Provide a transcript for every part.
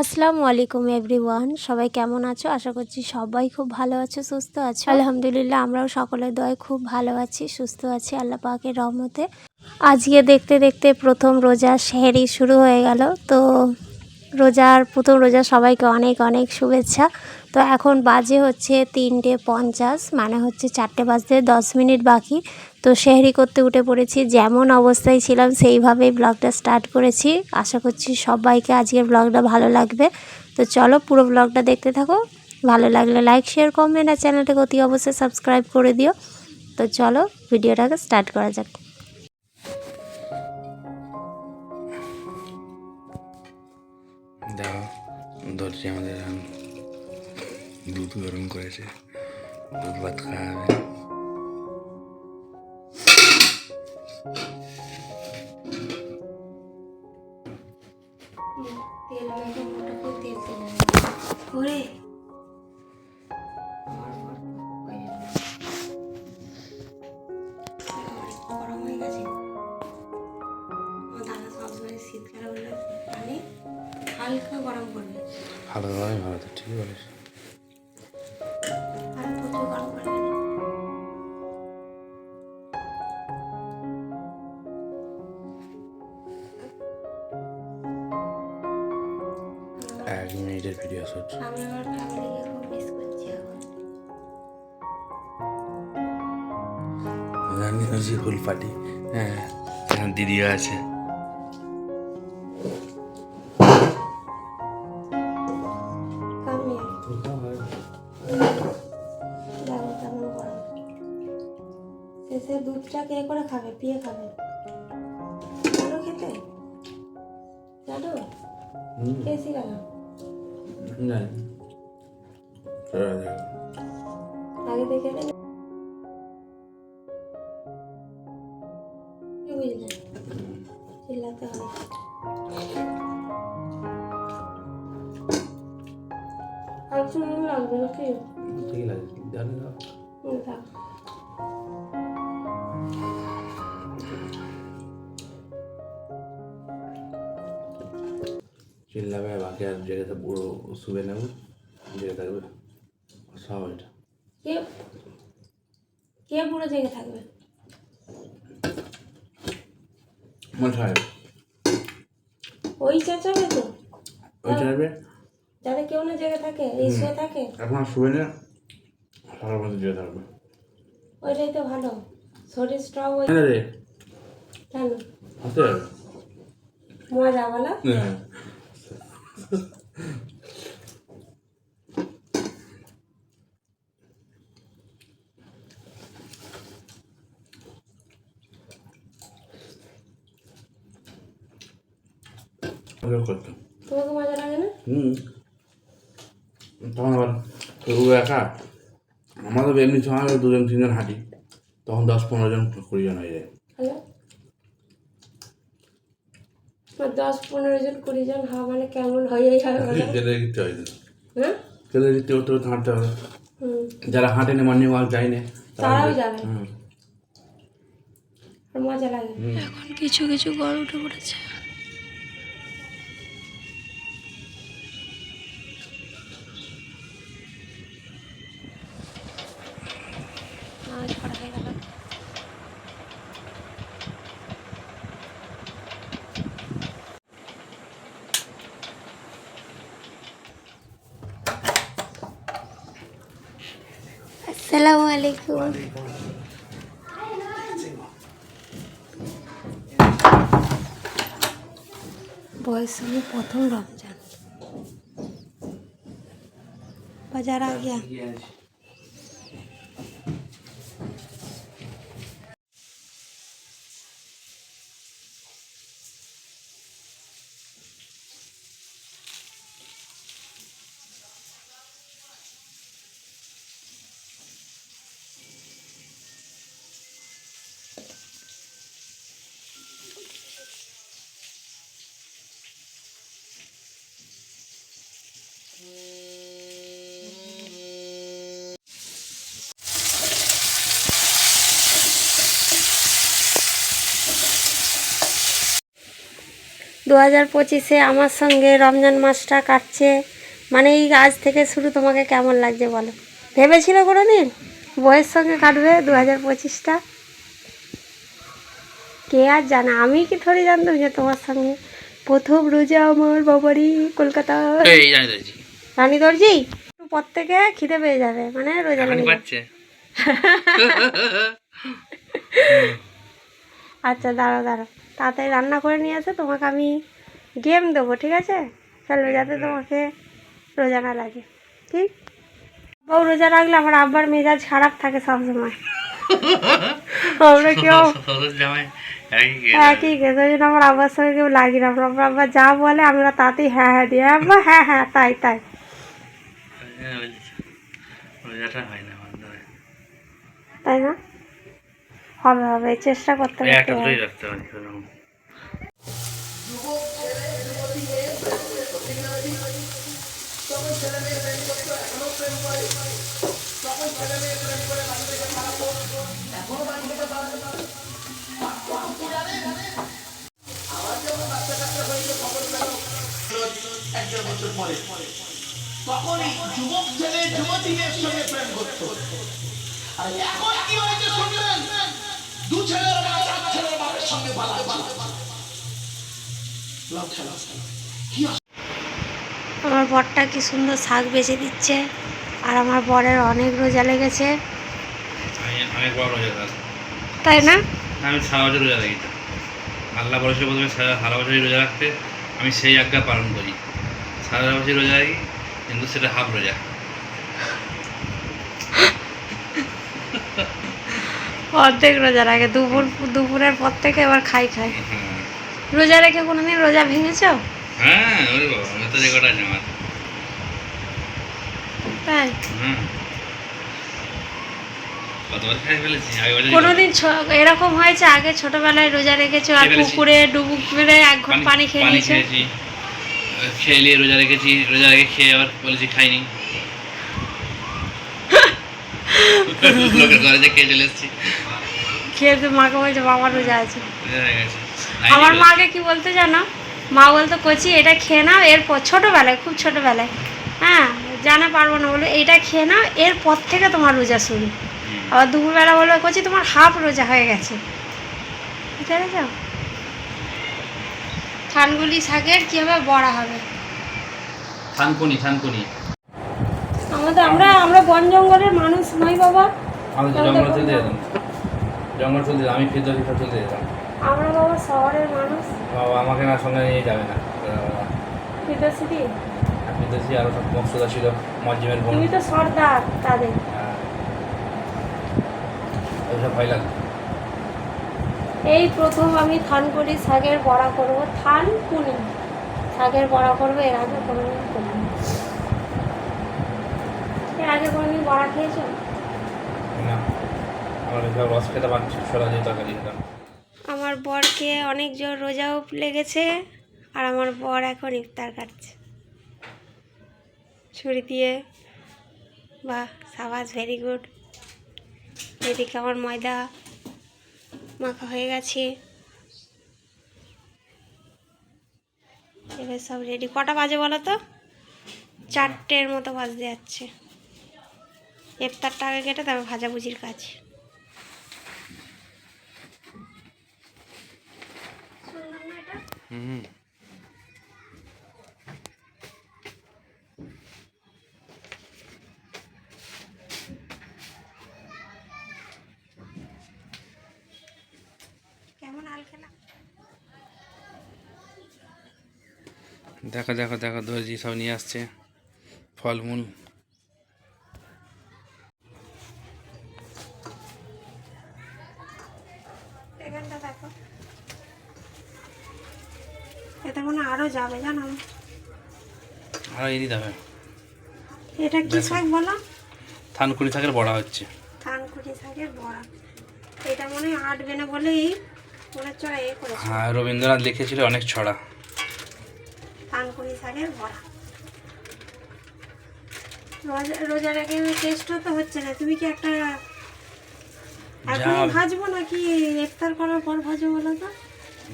আসসালামু আলাইকুম এভরিওয়ান, সবাই কেমন আছো? আশা করছি সবাই খুব ভালো আছো, সুস্থ আছো? আলহামদুলিল্লাহ, আমরাও সকলের দয় খুব ভালো আছি, সুস্থ আছি, আল্লাহ পাকের রহমতে। আজকে দেখতে দেখতে প্রথম রোজা শেহরি শুরু হয়ে গেল। তো রোজার, প্রথম রোজা সবাইকে অনেক অনেক শুভেচ্ছা। তো এখন বাজে হচ্ছে তিনটে পঞ্চাশ মানে হচ্ছে চারটে বাজতে দশ মিনিট বাকি। তো শেহরি করতে উঠে পড়েছি, যেমন অবস্থায় ছিলাম সেইভাবেই ব্লগটা স্টার্ট করেছি। আশা করছি সবাইকে আজকের ব্লগটা ভালো লাগবে। তো চলো পুরো ব্লগটা দেখতে থাকো। ভালো লাগলে লাইক, শেয়ার, কমেন্ট আর চ্যানেলটাকে অতি অবশ্যই সাবস্ক্রাইব করে দিও। তো চলো ভিডিওটাকে স্টার্ট করা যাক। আমাদের দুধ গরম করেছে। দুধ ভাত খাওয়া হবে। তেল মেখে মোটা করে তেল তেল করে গরম হয়ে শীতকালে পানি হালকা গরম করবে। ভালো ভালো তো ঠিক বলিস আমি পাটি হ্যাঁ দিদিও আছে। কি বুঝলে চিল্লাতে হবে আর নুন লাগবে নাকি ঠিক লাগে জানি না। থাক। চিল্লাবে বাকি আর জেগে পুরো শুবে নেব জেগে থাকবে সব এটা কে কে পুরো জেগে থাকবে মন সাহেব ওই চেঁচাবে তো। ওই চেঁচাবে? যাতে কেউ না জেগে থাকে এই শুয়ে থাকে? এখন শুবে না সকাল পর্যন্ত জেগে থাকবে। ওইটাই তো ভালো। শরীর স্ট্রং হয়ে যাবে কেন? মজা বলা হ্যাঁ। করতো তোমাকে মজা লাগে না? হুম। তখন আবার একা। আমাদের এমনি সময় দুজন তিনজন হাঁটি। তখন দশ পনেরো জন কুড়ি জন হয়ে যায়। দশ পনেরো জন কুড়ি জন হওয়া মানে কেমন বলো? কেটে দিতে হয়। হ্যাঁ? দিতে হতে হতে হাঁটতে হবে। যারা হাঁটেনি মর্নিং ওয়াক যায়নি তারাও যাবে হুম। মজা লাগে। এখন কিছু কিছু গড় উঠে পড়েছে। السلام علیکم بس پرتھم رپجان بجار آ گیا দু হাজার পঁচিশে আমার সঙ্গে রমজান মাসটা কাটছে। মানে এই আজ থেকে শুরু তোমাকে কেমন লাগছে বলো? ভেবেছিল কোনো দিন বইয়ের সঙ্গে কাটবে দু হাজার পঁচিশটা? কে আর জানে? আমি কি থরি জানতাম যে তোমার সঙ্গে প্রথম রোজা আমার বাবারই কলকাতা। রানী দর্জি পর থেকে খিদে পেয়ে যাবে মানে রোজা লেগে আচ্ছা দাঁড়াও দাঁড়াও। তাড়াতাড়ি রান্না করে নিয়ে আসে তোমাকে আমি গেম দেবো ঠিক আছে? চলো যাতে তোমাকে রোজা না লাগে। ঠিক বউ রোজা রাখলে আমার আব্বার মেজাজ খারাপ থাকে সবসময়। আমরা কেউ একই গেছে ওই জন্য আমার আব্বার সঙ্গে কেউ লাগি না। আমার আব্বা যা বলে আমরা তাতেই হ্যাঁ হ্যাঁ দিই আব্বা হ্যাঁ হ্যাঁ তাই তাই। হয়। তাই না? হবে হবে চেষ্টা করতে হবে। তখনই যুবক ছেলে যুবতীদের সঙ্গে প্রেম করত। আর এখন কি হয়েছে শুনলেন? দু ছেলের মা চার ছেলের বাপের সঙ্গে আমার বরটা কি সুন্দর শাক বেছে দিচ্ছে আর আমার বরের অনেক রোজা লেগেছে। আমি অনেক বড় রোজাদার তাই না? আমি সারা বছর রোজা রাখি। তো আল্লাহ বলেছে প্রথমে সারা সারা বছরই রোজা রাখতে। আমি সেই আজ্ঞা পালন করি। সারা বছর রোজা রাখি কিন্তু সেটা হাফ রোজা। অর্ধেক রোজা রাখে। দুপুর দুপুরের পর থেকে এবার খাই খাই। রোজা রেখে কোনোদিন রোজা ভেঙেছো? হ্যাঁ ওরে বাবা আমি তো রেকর্ড আছে আমার তাই? কতবার খাই ফেলেছি আগে বছর কোনোদিন এরকম হয়েছে আগে ছোটবেলায় রোজা রেখেছো আর। পুকুরে মেরে এক পানি খেয়ে নিয়েছো? খেয়ে নিয়ে রোজা রেখেছি রোজা রেখে খেয়ে আবার বলেছি খাইনি। লোকের ঘরে যে খেয়ে চলে এসেছি খেয়ে তো মাকে বলছে বাবা রোজা আছে। হয়ে আমার মাকে কি বলতে জানো? মা বলতো কচি এটা খেয়ে নাও এরপর ছোটোবেলায় খুব ছোটোবেলায়। হ্যাঁ জানা পারব না বলে এটা খেয়ে নাও এরপর থেকে তোমার রোজা শুরু। আবার দুপুরবেলা বলবে কচি তোমার হাফ রোজা হয়ে গেছে। বুঝতে পেরেছ থানগুলি শাকের কীভাবে বড়া হবে? থানকুনি থানকুনি। আমাদের আমরা আমরা বন জঙ্গলের মানুষ নই বাবা। আমি তো জঙ্গল চলতে যেতাম। জঙ্গল চলতে যেতাম আমি ফিরতে ফিরতে চলতে যেতাম। আমরা বাবা শহরের মানুষ। বাবা আমাকে না সঙ্গে নিয়ে যাবে না। বিদেশি? বিদেশি আরও সব মকসুদা ছিল মজ্জিমের বোন। তুমি তো সর্দার তাদের। হ্যাঁ। ওইসব ভয় লাগতো এই প্রথম আমি থানকুনি শাকের বড়া করব। থান কুনি শাকের বড়া করব এর আগে করিনি এর আগে কোনোদিন বড়া খেয়েছো? না। আমার এসব রস খেতে পারছি ছোলা দিয়ে তরকারি আমার বরকে অনেক জোর রোজাও লেগেছে আর আমার বর এখন ইফতার কাটছে ছুরি দিয়ে বাহ সাবাস ভেরি গুড এদিকে আমার ময়দা মাখা হয়ে গেছে। এবার সব রেডি কটা বাজে বলো তো? চারটের মতো বাজতে যাচ্ছে। ইফতারটা আগে কেটে তারপর ভাজাভুজির কাজ। হুম। দেখো দেখো দেখো দর্জি সব নিয়ে আসছে। ফলমূল। এটা কি শাক বলো? থানকুনি শাকের বড়া হচ্ছে। শাকের বড়া। এটা মনে হয় আটবে না বলেই মনে ওরা এ করেছে। হ্যাঁ রবীন্দ্রনাথ লিখেছিল অনেক ছড়া। থানকুনি শাকের বড়া। রোজা রোজার আগে টেস্টও তো হচ্ছে না। তুমি কি একটা এখন ভাজবো নাকি ইফতার করার পর ভাজবো বলো তো?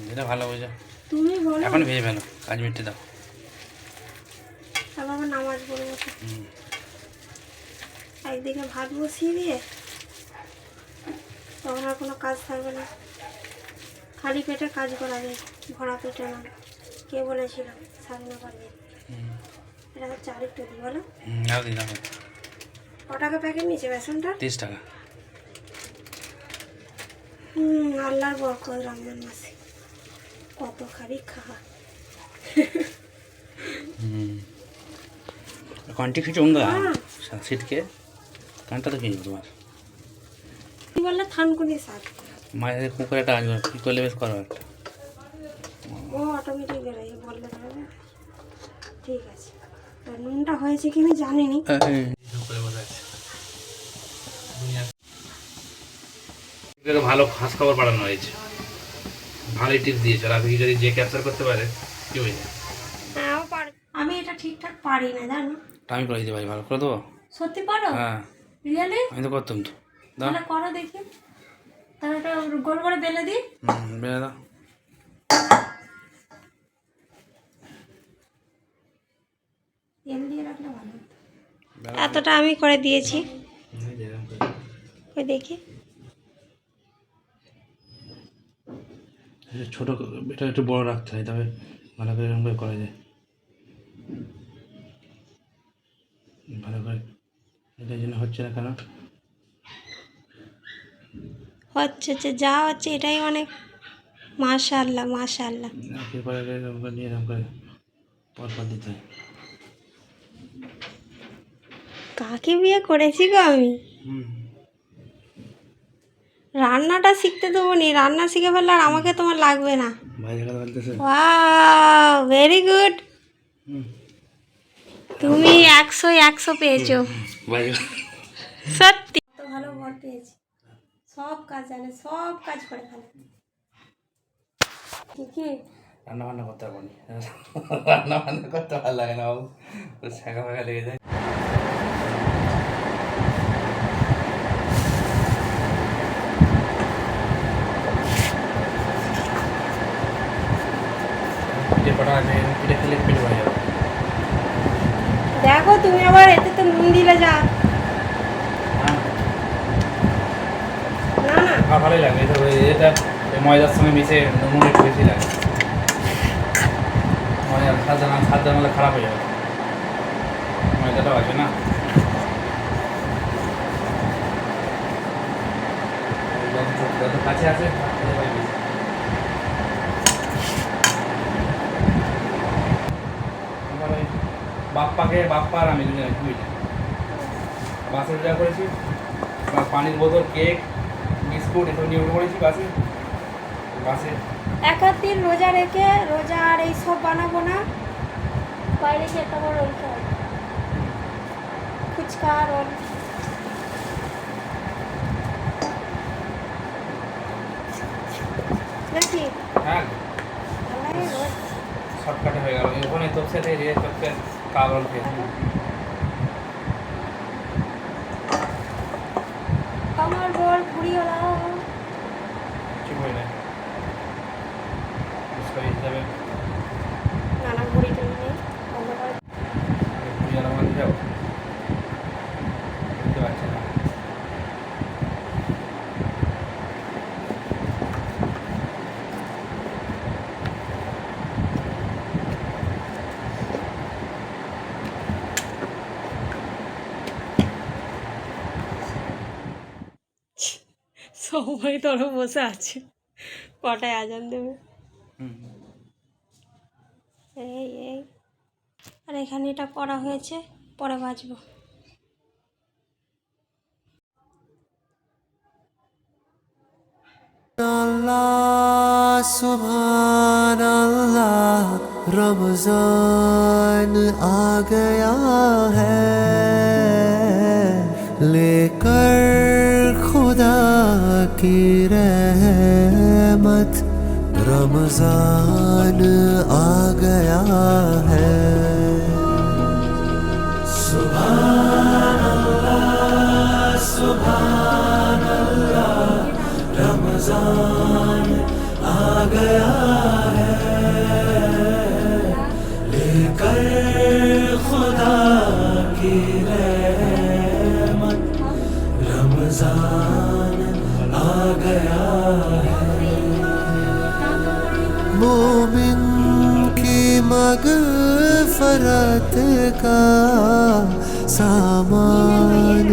যেটা ভালো বোঝা। তুমি বলো। এখন ভেজে ফেলো কাজ মিটতে দাও। আবার নামাজ পড়ব তো। একদিকে ভাত বসিয়ে দিয়ে তখন আর কোনো কাজ থাকবে না। খালি পেটে কাজ করা যায় ভরা পেটে না। কে বলেছিল? স্বাধীন পারবে। হুম। এটা হচ্ছে আরেকটু দিই বলো। হুম, ক টাকা প্যাকেট নিয়েছে বেসনটা? তিরিশ টাকা। হুম আল্লাহর বরকত রমজান মাসে। কত খাবি খাওয়া। কন্টি কিছু উঙ্গা হ্যাঁ। সিটকে কানটা তো কিনবো তোমার কি বললে থানকুনি শাক। মায়ের কুকারে একটা আসবে কী করলে বেশ করো একটা। ও অটোমেটিক বেরোয় বললে ঠিক আছে। আর নুনটা হয়েছে কি আমি জানিনি। এগুলো ভালো খাস খবর পাঠানো হয়েছে। ভালোই টিপস দিয়েছে। রাফি যদি যে ক্যাপচার করতে পারে কি হয়ে যায়? হ্যাঁ আমি এটা ঠিকঠাক পারি না জানো? আমি করে দিতে পারি ভালো করে দেবো সত্যি পারো? হ্যাঁ। রিয়েলি আমি তো করতাম তো। তাহলে করো দেখি। তাহলে এটা গোল করে বেলে দিই। হুম, বেড়ে দাও। রাখলে ভালো এতটা আমি করে দিয়েছি। ওই দেখি। ছোটো এটা একটু বড় রাখতে হয় তবে ভালো করে এরকম করে করা যায়। ভালো করে এটার জন্য হচ্ছে না কেন হচ্ছে হচ্ছে যা হচ্ছে এটাই অনেক মাশাল্লাহ মাশাল্লাহ একের পরে এক এরকম করে নিয়ে এরকম করে পর পর দিতে হয় কাকে বিয়ে করেছি গো আমি রান্নাটা শিখতে দেবো নি রান্না শিখে ফেললে আর আমাকে তোমার লাগবে না ভেরি গুড হুম তুমি একশো একশো পেয়েছ। সত্যি। কত ভালো বর পেয়েছি। সব কাজ জানে সব কাজ করে ফেলে কি রান্না বান্না করতে পারব রান্না বান্না করতে ভালো লাগে না বাবু। তো শাখা ফাঁকা লেগে যায়। পিঠে করা আছে পিঠে খেলে পেট ভরে যাবে দেখো তুমি আবার এতে তো নুন দিলে যা হ্যাঁ না না খা ভালোই লাগে, এটা এটা ময়দার সঙ্গে মিশে নুন একটু বেশি লাগে। ময়দা, সাদা না, সাদা নাহলে খারাপ হয়ে যাবে। ময়দাটাও আছে না। কাছে আছে? বাপ্পাকে, বাপ্পা আর আমি দুজন বাসে যা করেছি, পানির বোতল, কেক বিস্কুট এসব নিয়ে উঠে পড়েছি বাসে। বাসে। এক হাত দিন রোজা রেখে রোজা আর এই সব বানাবো না। বাইরে গিয়ে তোমার রোল খাও ফুচকা রোল। নাকি হ্যাঁ। শর্টকাটে হয়ে গেল। ওখানে তোর সাথে যে তোকে কাগল খেয়েছি আমার বর পুরি হলো চুপ হয়ে যায় বুঝতে হিসাবে নানা ভুড়ি টুড়ি নেই বন্ধ করে পুজো আমার যাও বুঝতে পারছি না সবাই তোরা বসে আছে কটায় আজান দেবে হুম এই এই আর এখানে এটা করা হয়েছে পরে বাজবো अल्लाह सुभान अल्लाह रमजान आ गया है लेकर खुदा کی رحمت رمضان آ گیا ہے۔ سبحان اللہ سبحان اللہ، رمضان آ گیا ہے۔ لے کر خدا کی رحمت، رمضان آ گیا ہے مومن کی مغفرت کا سامان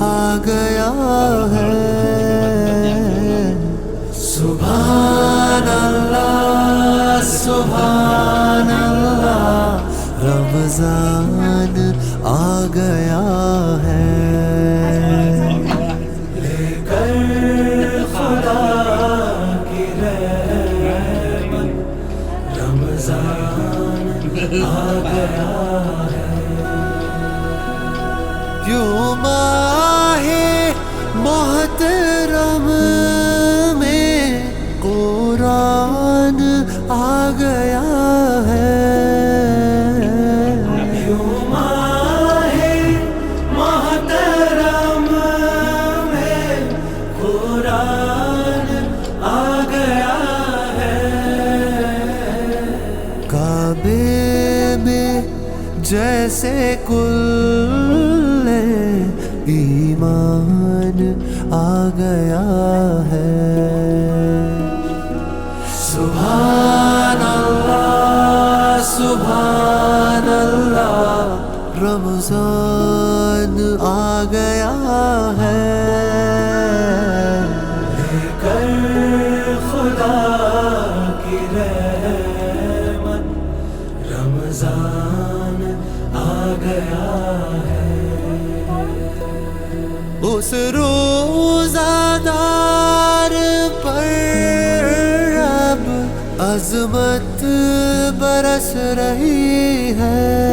آ گیا ہے۔ سبحان اللہ سبحان اللہ رمضان آ گیا ہے۔ قرآن آ گیا ہے۔ کعبے میں جیسے کل ایمان آ گیا ہے۔ سبحان اللہ سبحان اللہ، رمضان خزان آ گیا ہے۔ اس روزہ دار پر اب عظمت برس رہی ہے۔